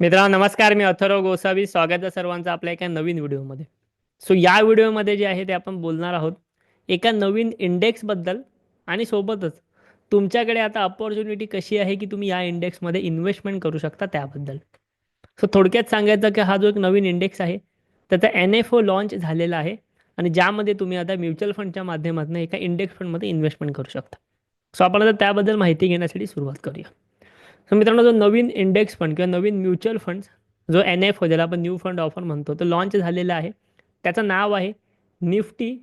मित्रांनो नमस्कार मी अथर्व गोसावी. स्वागत आहे सर्वांचं आपल्या एका नवीन व्हिडिओमध्ये. सो या व्हिडिओमध्ये जे आहे ते आपण बोलणार आहोत एका नवीन इंडेक्सबद्दल आणि सोबतच तुमच्याकडे आता अपॉर्च्युनिटी कशी आहे की तुम्ही या इंडेक्समध्ये इन्व्हेस्टमेंट करू शकता त्याबद्दल. सो थोडक्यात सांगायचं की हा जो एक नवीन इंडेक्स आहे त्याचा एन एफ ओ लॉन्च झालेला आहे आणि ज्यामध्ये तुम्ही आता म्युच्युअल फंडच्या माध्यमातून एका इंडेक्स फंडमध्ये इन्व्हेस्टमेंट करू शकता. सो आपण आता त्याबद्दल माहिती घेण्यासाठी सुरुवात करूया. सो मित्रांनो जो नवीन इंडेक्स फंड किंवा नवीन म्युच्युअल फंड जो एन एफ ज्याला आपण न्यू फंड ऑफर म्हणतो तो लॉन्च झालेला आहे. त्याचं नाव आहे Nifty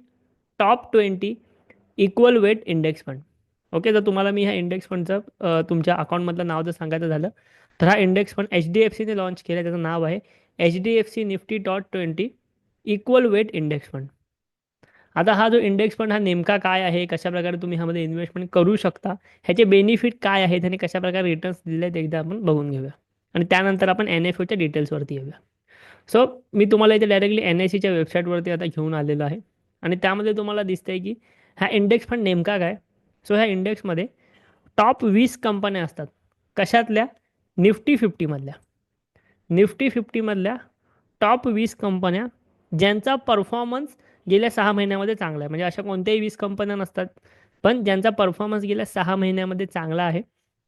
top twenty equal weight index fund okay जर तुम्हाला मी ह्या इंडेक्स फंडचं तुमच्या अकाउंटमधलं नाव जर सांगायचं झालं तर हा index fund H D F सीने लॉन्च केला त्याचं नाव आहे H D F C Nifty dot twenty equal weight index fund आता हा जो इंडेक्स फंड हा नेमका काय आहे कशाप्रकारे तुम्ही ह्यामध्ये इन्व्हेस्टमेंट करू शकता ह्याचे बेनिफिट काय आहेत आणि कशाप्रकारे रिटर्न्स दिले आहेत एकदा आपण बघून घेऊया. आणि त्यानंतर आपण एन एफ ओच्या डिटेल्सवरती येऊया. सो मी तुम्हाला इथे डायरेक्टली एन एस सीच्या वेबसाईटवरती आता घेऊन आलेलो आहे. आणि त्यामध्ये तुम्हाला दिसतंय की हा इंडेक्स फंड नेमका काय? सो ह्या इंडेक्समध्ये टॉप वीस कंपन्या असतात. कशातल्या? निफ्टी फिफ्टीमधल्या निफ्टी फिफ्टीमधल्या टॉप वीस कंपन्या ज्यांचा परफॉर्मन्स गेल्या सहा महिन्यामध्ये चांगला आहे. म्हणजे अशा कोणत्याही वीस कंपन्या नसतात पण ज्यांचा परफॉर्मन्स गेल्या सहा महिन्यामध्ये चांगला आहे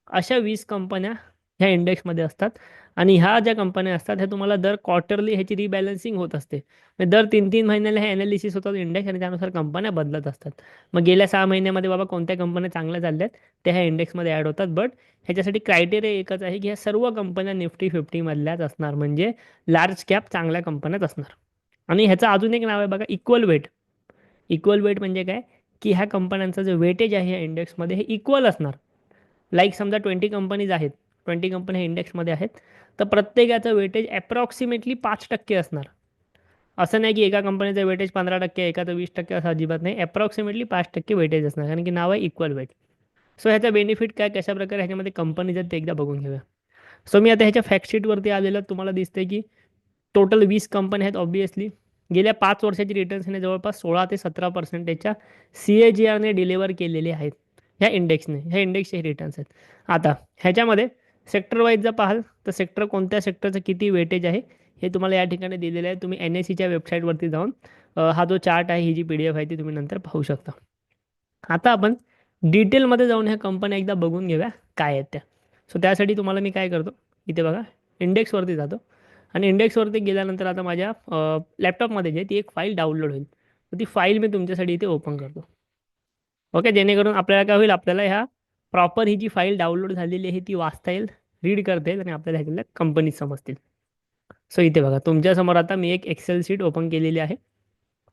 अशा वीस कंपन्या ह्या इंडेक्समध्ये असतात. आणि ह्या ज्या कंपन्या असतात ह्या तुम्हाला दर क्वार्टरली ह्याची रिबॅलन्सिंग होत असते. म्हणजे दर तीन तीन महिन्याला हे ॲनालिसिस होतात इंडेक्स आणि त्यानुसार कंपन्या बदलत असतात. मग गेल्या सहा महिन्यामध्ये बाबा कोणत्या कंपन्या चांगल्या चालल्या आहेत त्या ह्या इंडेक्समध्ये ॲड होतात. बट ह्याच्यासाठी क्रायटेरिया एकच आहे की ह्या सर्व कंपन्या निफ्टी फिफ्टीमधल्याच असणार. म्हणजे लार्ज कॅप चांगल्या कंपन्याच असणार. आणि ह्याचं अजून एक नाव आहे बघा इक्वल वेट इक्वल वेट म्हणजे काय? की ह्या कंपन्यांचं जे वेटेज आहे या इंडेक्समध्ये हे इक्वल असणार. लाईक समजा ट्वेंटी कंपनीज आहेत ट्वेंटी कंपनी ह्या इंडेक्समध्ये आहेत तर प्रत्येकाचं वेटेज ॲप्रॉक्सिमेटली पाच टक्के असणार. असं नाही की एका कंपनीचं वेटेज पंधरा टक्के एकाचं वीस टक्के असं अजिबात नाही. ॲप्रॉक्सिमेटली पाच टक्के वेटेज असणार कारण की नाव आहे इक्वल वेट सो ह्याचा बेनिफिट काय कशाप्रकारे ह्याच्यामध्ये कंपनीज आहेत ते एकदा बघून घेऊया. सो मी आता ह्याच्या फॅक्टशीटवरती आलेलं तुम्हाला दिसते की टोटल वीस कंपन्या आहेत ऑब्वियसली गेल्या पाच वर्षाची रिटर्न्स जवळपास सोळा ते सतरा पर्सेंटेजच्या सी ए जी आरने डिलिव्हर केलेले आहेत. ह्या इंडेक्सने ह्या इंडेक्सचे रिटर्न्स आहेत. आता ह्याच्यामध्ये सेक्टर वाईज जर पाहाल तर सेक्टर कोणत्या सेक्टरचं किती वेटेज आहे हे तुम्हाला या ठिकाणी दिलेलं आहे. तुम्ही एन एस सीच्या वेबसाईटवरती जाऊन हा जो चार्ट आहे ही जी पी डी एफ आहे ती तुम्ही नंतर पाहू शकता. आता आपण डिटेलमध्ये जाऊन ह्या कंपन्या एकदा बघून घेऊया काय आहेत त्या. सो त्यासाठी तुम्हाला मी काय करतो इथे बघा इंडेक्सवरती जातो. आणि इंडेक्सवरती गेल्यानंतर आता माझ्या लॅपटॉपमध्ये जे ती एक फाईल डाउनलोड होईल. तर ती फाईल मी तुमच्यासाठी इथे ओपन करतो. ओके जेणेकरून आपल्याला काय होईल? आपल्याला ह्या प्रॉपर ही जी फाईल डाउनलोड झालेली आहे ती वाचता येईल रीड करता येईल आणि आपल्याला ह्यातल्या कंपनी समजतील. सो इथे बघा तुमच्यासमोर आता मी एक एक्सेल शीट ओपन केलेली आहे.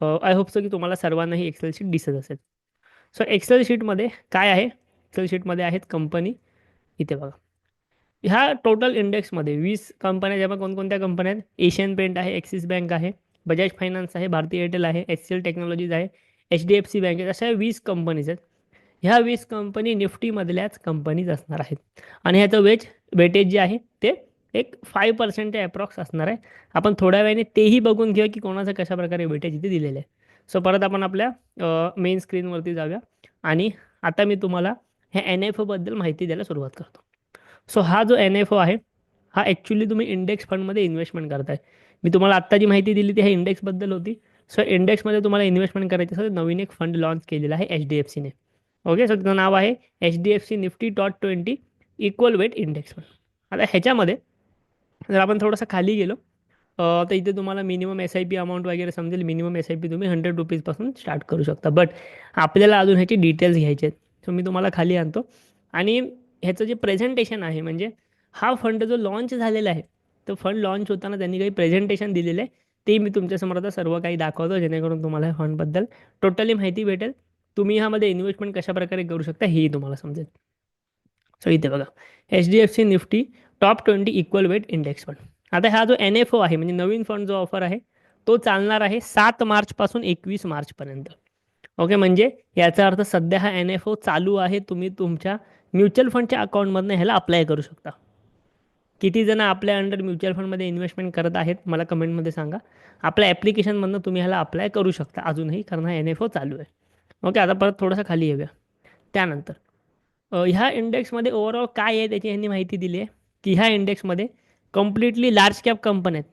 आय होप सो की तुम्हाला सर्वांना ही एक्सेल शीट दिसत असेल. सो एक्सेल शीटमध्ये काय आहे? एक्सेल शीटमध्ये आहेत कंपनी इथे बघा. ह्या टोटल इंडेक्समध्ये वीस कंपन्या ज्या कोणकोणत्या कंपन्या आहेत एशियन पेंट आहे ॲक्सिस बँक आहे बजाज फायनान्स आहे भारती एअरटेल आहे एच सी एल टेक्नॉलॉजीज आहे H D F C Bank आहे अशा वीस कंपनीज आहेत. ह्या वीस कंपनी निफ्टीमधल्याच कंपनीज असणार आहेत. आणि ह्याचं वेज वेटेज जे आहे ते एक फाईव्ह पर्सेंटच्या अप्रॉक्स असणार आहे. आपण थोड्या वेळाने तेही बघून घेऊ की कोणाचं कशा प्रकारे वेटेज इथे दिलेलं आहे. सो परत आपण आपल्या मेन स्क्रीनवरती जाऊया. आणि आता मी तुम्हाला ह्या एन एफ ओबद्दल माहिती द्यायला सुरुवात करतो. सो हा जो एन एफ ओ आहे हा ॲक्च्युली तुम्ही इंडेक्स फंडमध्ये इन्व्हेस्टमेंट करताय. मी तुम्हाला आत्ता जी माहिती दिली ती ह्या इंडेक्सबद्दल होती. सो इंडेक्समध्ये तुम्हाला इन्व्हेस्टमेंट करायची असेल नवीन एक फंड लॉन्च केलेला आहे एच डी एफ सीने ओके सो त्याचं नाव आहे H D F C Nifty dot twenty equal weight index fund आता ह्याच्यामध्ये जर आपण थोडंसं खाली गेलो तर इथे तुम्हाला minimum S I P amount वगैरे समजेल. मिनिमम एस आय पी तुम्ही हंड्रेड रुपीजपासून स्टार्ट करू शकता. बट आपल्याला अजून ह्याची डिटेल्स घ्यायचे आहेत. सो मी तुम्हाला खाली आणतो. आणि ह्याचं जे प्रेझेंटेशन आहे म्हणजे हा फंड जो लॉन्च झालेला आहे तो फंड लॉन्च होताना त्यांनी काही प्रेझेंटेशन दिलेलं आहे ते मी तुमच्यासमोर आता सर्व काही दाखवतो जेणेकरून तुम्हाला ह्या फंडबद्दल टोटली माहिती भेटेल. तुम्ही ह्यामध्ये इन्व्हेस्टमेंट कशाप्रकारे करू शकता हेही तुम्हाला समजेल. सो इथे बघा. H D F C Nifty top twenty equal weight index fund आता हा जो एन एफ ओ आहे म्हणजे नवीन फंड जो ऑफर आहे तो चालणार आहे सात मार्चपासून एकवीस मार्चपर्यंत ओके म्हणजे याचा अर्थ सध्या हा एन एफ ओ चालू आहे तुम्ही तुमच्या म्युच्युअल फंडच्या अकाउंटमधनं ह्याला अप्लाय करू शकता. किती जण आपल्या अंडर म्युच्युअल फंडमध्ये इन्व्हेस्टमेंट करत आहेत मला कमेंटमध्ये सांगा. आपल्या ॲप्लिकेशनमधनं तुम्ही ह्याला अप्लाय करू शकता. अजूनही कारण हा एन एफ ओ चालू आहे. ओके आता परत थोडंसं खाली येऊया. त्यानंतर ह्या इंडेक्समध्ये ओव्हरऑल काय आहे त्याची यांनी माहिती दिली आहे? की ह्या इंडेक्समध्ये कम्प्लिटली लार्ज कॅप कंपन्या आहेत.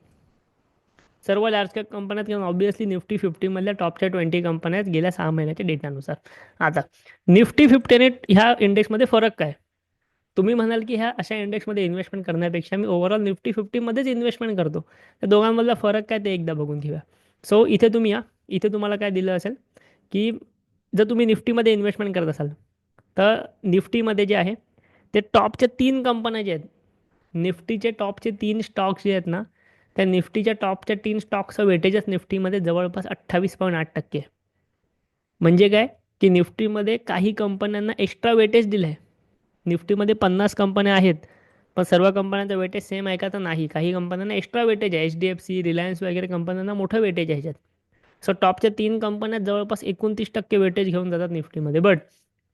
सर्व लार्ज कॅप कंपन्यात किंवा ऑब्वियसली निफ्टी फिफ्टीमधल्या टॉपच्या ट्वेंटी कंपन्यात गेल्या सहा महिन्याच्या डेटानुसार आता निफ्टी फिफ्टीने ह्या इंडेक्समध्ये फरक काय? तुम्ही म्हणाल की ह्या अशा इंडेक्समध्ये इन्व्हेस्टमेंट करण्यापेक्षा मी ओव्हरऑल निफ्टी फिफ्टीमध्येच इन्व्हेस्टमेंट करतो. त्या दोघांमधला फरक काय ते एकदा बघून घेऊया. सो इथे तुम्ही या. इथे तुम्हाला काय दिलं असेल की जर तुम्ही निफ्टीमध्ये इन्व्हेस्टमेंट करत असाल तर निफ्टीमध्ये जे आहे ते टॉपच्या तीन कंपन्या जे आहेत निफ्टीचे टॉपचे तीन स्टॉक्स जे आहेत ना त्या निफ्टीच्या टॉपच्या तीन स्टॉक्सचं वेटेजच निफ्टीमध्ये जवळपास अठ्ठावीस पॉईंट आठ टक्के. म्हणजे काय? की निफ्टीमध्ये काही कंपन्यांना एक्स्ट्रा वेटेज दिलं आहे निफ्टीमध्ये पन्नास कंपन्या आहेत पण सर्व कंपन्यांचं वेटेज सेम आहे का तर नाही. काही कंपन्यांना एक्स्ट्रा वेटेज आहे. H D F C Reliance वगैरे कंपन्यांना मोठं वेटेज आहे ह्याच्यात. सो टॉपच्या तीन कंपन्या जवळपास एकोणतीस टक्के वेटेज घेऊन जातात निफ्टीमध्ये. बट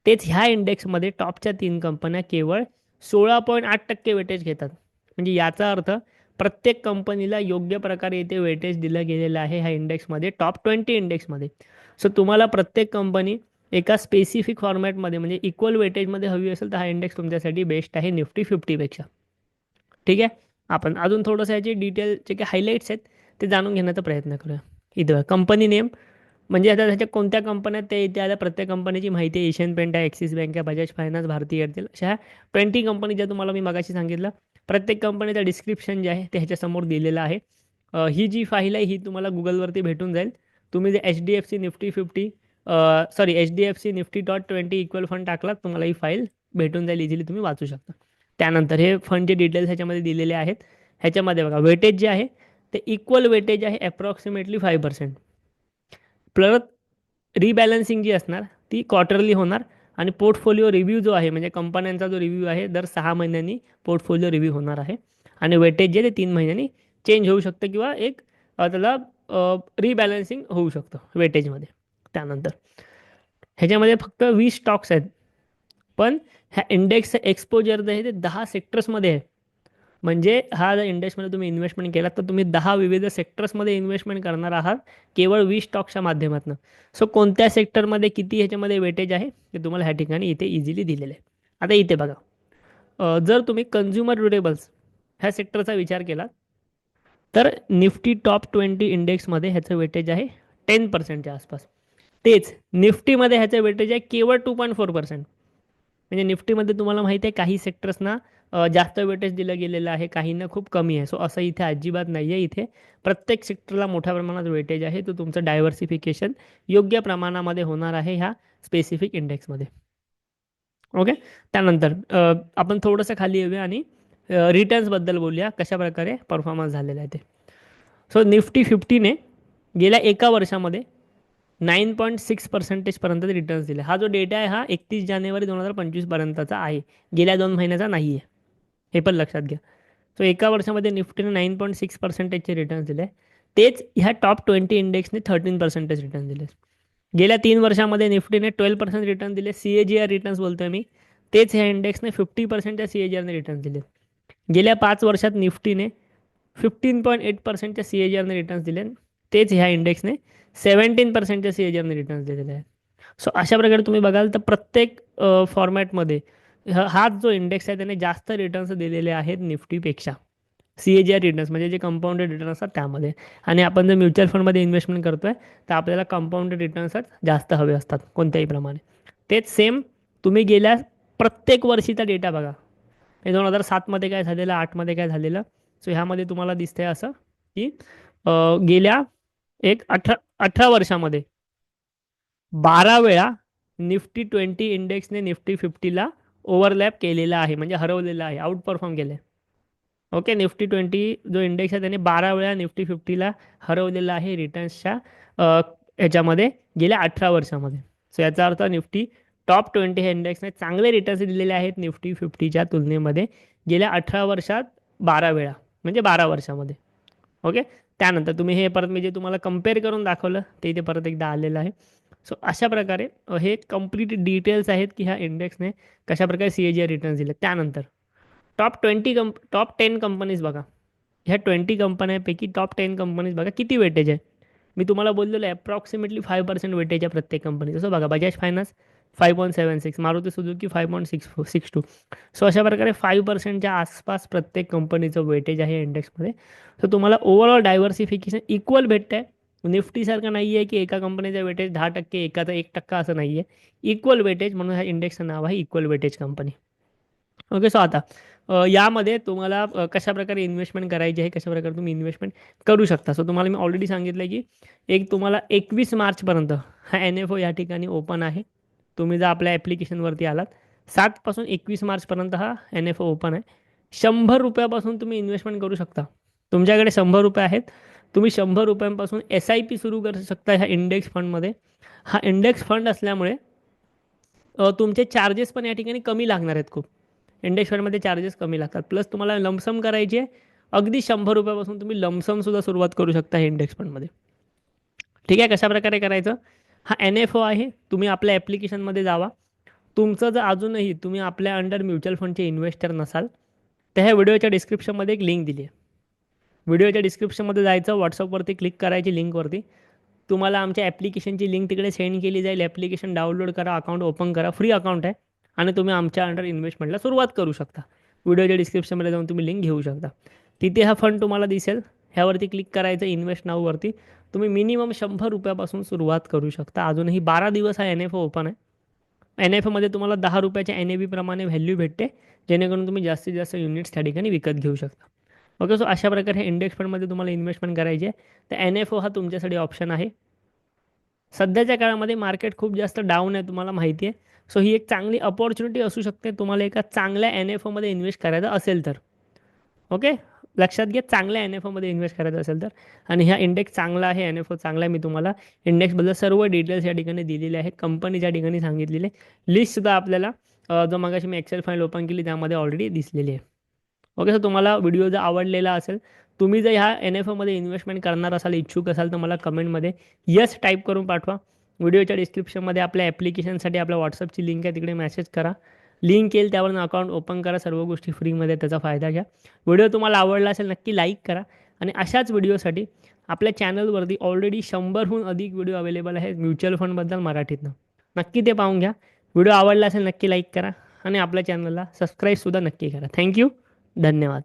तेच ह्या इंडेक्समध्ये टॉपच्या तीन कंपन्या केवळ सोळा पॉईंट आठ टक्के वेटेज घेतात. म्हणजे याचा अर्थ प्रत्येक कंपनीला योग्य प्रकारे इथे वेटेज दिलं गेलेलं आहे ह्या इंडेक्समध्ये टॉप ट्वेंटी इंडेक्समध्ये. सो तुम्हाला प्रत्येक कंपनी एका स्पेसिफिक फॉर्मॅटमध्ये म्हणजे इक्वल वेटेजमध्ये हवी असेल तर हा इंडेक्स तुमच्यासाठी बेस्ट आहे निफ्टी फिफ्टीपेक्षा ठीक आहे? आपण अजून थोडंसं याचे डिटेल जे काही हायलाईट्स आहेत ते जाणून घेण्याचा प्रयत्न करूया. इथं कंपनी नेम म्हणजे आता त्याच्या कोणत्या कंपन्यात ते इथे आल्या प्रत्येक कंपनीची माहिती आहे. एशियन पेंट आहे ॲक्सिस बँक आहे बजाज फायनान्स भारतीय एअरटेल अशा ट्वेंटी कंपनी ज्या तुम्हाला मी मगाशी सांगितलं. प्रत्येक कंपनीचं डिस्क्रिप्शन जे आहे ते ह्याच्यासमोर दिलेलं आहे. ही जी फाईल आहे ही तुम्हाला गुगलवरती भेटून जाईल. तुम्ही जे H D F C Nifty fifty sorry H D F C Nifty dot twenty equal fund टाकलात तुम्हाला ही फाईल भेटून जाईल इझिली तुम्ही वाचू शकता. त्यानंतर हे फंडचे डिटेल्स ह्याच्यामध्ये दिलेले आहेत. ह्याच्यामध्ये बघा वेटेज जे आहे ते इक्वल वेटेज आहे अप्रॉक्सिमेटली फाय पर्सेंट परत रिबॅलन्सिंग जी असणार ती क्वार्टरली होणार. आणि पोर्टफोलिओ रिव्ह्यू जो आहे म्हणजे कंपन्यांचा जो रिव्ह्यू आहे दर सहा महिन्यांनी पोर्टफोलिओ रिव्ह्यू होणार आहे. आणि वेटेज जे ते तीन महिन्यांनी चेंज होऊ शकतं किंवा एक त्याला रिबॅलन्सिंग होऊ शकतं वेटेजमध्ये त्यानंतर. ह्याच्यामध्ये फक्त वीस स्टॉक्स आहेत. पण ह्या इंडेक्स एक्सपोजर जे आहे ते दहा सेक्टर्समध्ये आहे. म्हणजे हा जर इंडेक्समध्ये तुम्ही इन्व्हेस्टमेंट केलात तर तुम्ही दहा विविध सेक्टर्समध्ये इन्व्हेस्टमेंट करणार आहात केवळ वीस स्टॉक्सच्या माध्यमातून. सो कोणत्या सेक्टरमध्ये किती ह्याच्यामध्ये वेटेज आहे ते तुम्हाला ह्या ठिकाणी इथे इझिली दिलेलं आहे. आता इथे बघा. जर तुम्ही कन्झ्युमर ड्युरेबल्स ह्या सेक्टरचा विचार केला तर निफ्टी टॉप ट्वेंटी इंडेक्समध्ये ह्याचं वेटेज आहे टेन पर्सेंटच्या आसपास. तेच निफ्टीमध्ये ह्याचं वेटेज आहे केवळ टू पॉईंट फोर पर्सेंट म्हणजे निफ्टीमध्ये तुम्हाला माहिती आहे काही सेक्टर्सना जास्त वेटेज दिलं गेलेलं आहे काहींना खूप कमी आहे. सो असं इथे अजिबात नाही आहे इथे. प्रत्येक सेक्टरला मोठ्या प्रमाणात वेटेज आहे. तो तुमचं डायव्हर्सिफिकेशन योग्य प्रमाणामध्ये होणार आहे ह्या स्पेसिफिक इंडेक्समध्ये ओके त्यानंतर आपण थोडंसं खाली येऊया आणि रिटर्न्सबद्दल बोलूया. कशा प्रकारे परफॉर्मन्स झालेला आहे ते. सो निफ्टी फिफ्टीने गेल्या एका वर्षामध्ये नाईन पॉईंट सिक्स पर्सेंटेजपर्यंत रिटर्न्स दिले. हा जो डेटा आहे हा एकतीस जानेवारी दोन हजार पंचवीसपर्यंतचा आहे. गेल्या दोन महिन्याचा नाही आहे हे पण लक्षात घ्या. सो एका वर्षामध्ये निफ्टीने नाईन पॉईंट सिक्स पर्सेंटेजचे रिटर्न्स दिले. तेच ह्या टॉप ट्वेंटी इंडेक्सने थर्टीन पर्सेंटेज रिटर्न दिले. गेल्या तीन वर्षामध्ये निफ्टीने ट्वेल्व पर्सेंट रिटर्न दिले. C A G R returns बोलतो आहे मी. तेच ह्या इंडेक्सने फिफ्टी पर्सेंटच्या सी ए जी आरने रिटर्न दिले. गेल्या पाच वर्षात निफ्टीने फिफ्टीन पॉईंट एट पर्सेंटच्या सी ए जी आरने रिटर्न्स दिले. तेच ह्या इंडेक्सने सेवन्टीन पर्सेंटच्या सी ए जी आरने रिटर्न्स दिलेले आहेत सो अशा प्रकारे तुम्ही बघाल तर प्रत्येक फॉर्मॅटमध्ये हाच जो इंडेक्स आहे त्याने जास्त रिटर्न्स दिलेले आहेत निफ्टीपेक्षा. C A G R returns म्हणजे जे कंपाऊंडेड रिटर्न असतात त्यामध्ये. आणि आपण जर म्युच्युअल फंडमध्ये इन्व्हेस्टमेंट करतोय तर आपल्याला कंपाऊंडेड रिटर्न्सच जास्त हवे असतात कोणत्याही प्रमाणे. तेच सेम तुम्ही गेल्या प्रत्येक वर्षीचा डेटा बघा. हे दोन हजार सातमध्ये काय झालेलं आठमध्ये काय झालेलं सो ह्यामध्ये तुम्हाला दिसतंय असं की गेल्या एक अठरा अठरा वर्षामध्ये बारा वेळा निफ्टी ट्वेंटी इंडेक्सने निफ्टी फिफ्टीला ओव्हरलॅप केलेला आहे म्हणजे हरवलेला आहे आउट परफॉर्म केलं आहे ओके निफ्टी ट्वेंटी जो इंडेक्स आहे त्याने बारा वेळा निफ्टी फिफ्टीला हरवलेला आहे रिटर्न्सच्या ह्याच्यामध्ये गेल्या अठरा वर्षामध्ये. सो याचा अर्थ निफ्टी टॉप ट्वेंटी हे इंडेक्सने चांगले रिटर्न्स दिलेले आहेत निफ्टी फिफ्टीच्या तुलनेमध्ये गेल्या अठरा वर्षात बारा वेळा म्हणजे बारा वर्षामध्ये. ओके त्यानंतर तुम्ही हे परत मी जे तुम्हाला कंपेअर करून दाखवलं ते इथे परत एकदा आलेलं आहे. सो अशा प्रकारे हे कंप्लीट डिटेल्स आहेत की ह्या इंडेक्सने कशाप्रकारे C A G R returns दिले त्यानंतर टॉप ट्वेंटी कंप टॉप टेन कंपनीज बघा. ह्या ट्वेंटी कंपन्यांपैकी टॉप टेन कंपनीज बघा किती वेटेज आहे. मी तुम्हाला बोललेलो आहे अप्रॉक्सिमेटली फाय पर्सेंट वेटेज आहे प्रत्येक कंपनी जसं बघा Bajaj Finance five point seven six Maruti Suzuki five point six four six two so अशा प्रकारे फाईव्ह पर्सेंटच्या आसपास प्रत्येक कंपनीचं वेटेज आहे इंडेक्समध्ये सो तुम्हाला ओव्हरऑल डायव्हर्सिफिकेशन इक्वल भेटतं आहे निफ्टीसारखं नाही आहे की एका कंपनीचा वेटेज दहा टक्के एकाचा एक टक्का असं नाही आहे इक्वल वेटेज म्हणून ह्या इंडेक्सचं नाव आहे equal weightage company okay so आता। यामध्ये तुम्हाला कशा कशाप्रकारे इन्व्हेस्टमेंट करायची आहे कशाप्रकारे तुम्ही इन्व्हेस्टमेंट करू शकता? सो तुम्हाला मी ऑलरेडी सांगितलं आहे की एक तुम्हाला एकवीस मार्चपर्यंत हा एन एफ ओ या ठिकाणी ओपन आहे. तुम्ही जर आपल्या ॲप्लिकेशनवरती आलात सातपासून एकवीस मार्चपर्यंत हा एन एफ ओ ओपन आहे. शंभर रुपयापासून तुम्ही इन्व्हेस्टमेंट करू शकता. तुमच्याकडे शंभर रुपये आहेत. तुम्ही शंभर रुपयांपासून एस आय पी सुरू करू शकता ह्या इंडेक्स फंडमध्ये हा इंडेक्स फंड असल्यामुळे तुमचे चार्जेस पण या ठिकाणी कमी लागणार आहेत खूप. इंडेक्स फंडमध्ये चार्जेस कमी लागतात. प्लस तुम्हाला लमसम करायची आहे. अगदी शंभर रुपयापासून तुम्ही लमसमसुद्धा सुरुवात करू शकता हे इंडेक्स फंडमध्ये ठीक आहे कशा प्रकारे करायचं? हा एन एफ ओ आहे. तुम्ही आपल्या ॲप्लिकेशनमध्ये जावा. तुमचं जर अजूनही तुम्ही आपल्या अंडर म्युच्युअल फंडचे इन्व्हेस्टर नसाल तर ह्या व्हिडिओच्या डिस्क्रिप्शनमध्ये एक लिंक दिली आहे. व्हिडिओच्या डिस्क्रिप्शनमध्ये जायचं व्हॉट्सअपवरती क्लिक करायची लिंकवरती तुम्हाला आमच्या ॲप्लिकेशनची लिंक तिकडे सेंड केली जाईल. ॲप्लिकेशन डाउनलोड करा अकाउंट ओपन करा. फ्री अकाउंट आहे. आणि तुम्ही आमच्या अंडर इन्व्हेस्टमेंटला सुरुवात करू शकता. व्हिडिओच्या डिस्क्रिप्शनमध्ये जाऊन तुम्ही लिंक घेऊ शकता. तिथे हा फंड तुम्हाला दिसेल. ह्यावरती क्लिक करायचं इन्व्हेस्ट नाववरती तुम्ही मिनिमम शंभर रुपयापासून सुरुवात करू शकता. अजूनही बारा दिवस हा एन एफ ओपन आहे. एन एफ एमध्ये तुम्हाला दहा रुपयाच्या एन ए बीप्रमाणे व्हॅल्यू भेटते. जेणेकरून तुम्ही जास्तीत जास्त युनिट्स त्या ठिकाणी विकत घेऊ शकता. ओके सो अशा प्रकारे इंडेक्स फंडमध्ये तुम्हाला इन्व्हेस्टमेंट करायची आहे. तर एन एफ ओ हा तुमच्यासाठी ऑप्शन आहे. सध्याच्या काळामध्ये मार्केट खूप जास्त डाऊन आहे तुम्हाला माहिती आहे. सो ही एक चांगली अपॉर्च्युनिटी असू शकते तुम्हाला एका चांगल्या एन एफ ओमध्ये इन्व्हेस्ट करायचं असेल तर. ओके लक्षात घ्या चांगल्या एन एफ ओमध्ये इन्व्हेस्ट करायचं असेल तर. आणि ह्या इंडेक्स चांगला आहे एन एफ ओ चांगला आहे मी तुम्हाला इंडेक्सबद्दल सर्व डिटेल्स या ठिकाणी दिलेले आहे कंपनीच्या ठिकाणी सांगितलेले. लिस्टसुद्धा आपल्याला जो मागाशी मी एक्सेल फाईल ओपन केली त्यामध्ये ऑलरेडी दिसलेली आहे. ओके सर तुम्हाला व्हिडिओ जर आवडलेला असेल तुम्ही जर ह्या एन एफ ओमध्ये इन्व्हेस्टमेंट करणार असाल इच्छुक असाल तर मला कमेंटमध्ये यस टाईप करून पाठवा. व्हिडिओच्या डिस्क्रिप्शनमध्ये आपल्या ॲप्लिकेशनसाठी आपल्या व्हॉट्सअपची लिंक आहे तिकडे मेसेज करा. लिंक येईल त्यावरून अकाउंट ओपन करा सर्व गोष्टी फ्रीमध्ये त्याचा फायदा घ्या. व्हिडिओ तुम्हाला आवडला असेल नक्की लाईक करा. आणि अशाच व्हिडिओसाठी आपल्या चॅनलवरती ऑलरेडी शंभरहून अधिक व्हिडिओ अवेलेबल आहेत म्युच्युअल फंडबद्दल मराठीतनं. नक्की ते पाहून घ्या. व्हिडिओ आवडला असेल नक्की लाईक करा. आणि आपल्या चॅनलला सबस्क्राईबसुद्धा नक्की करा. थँक्यू धन्यवाद.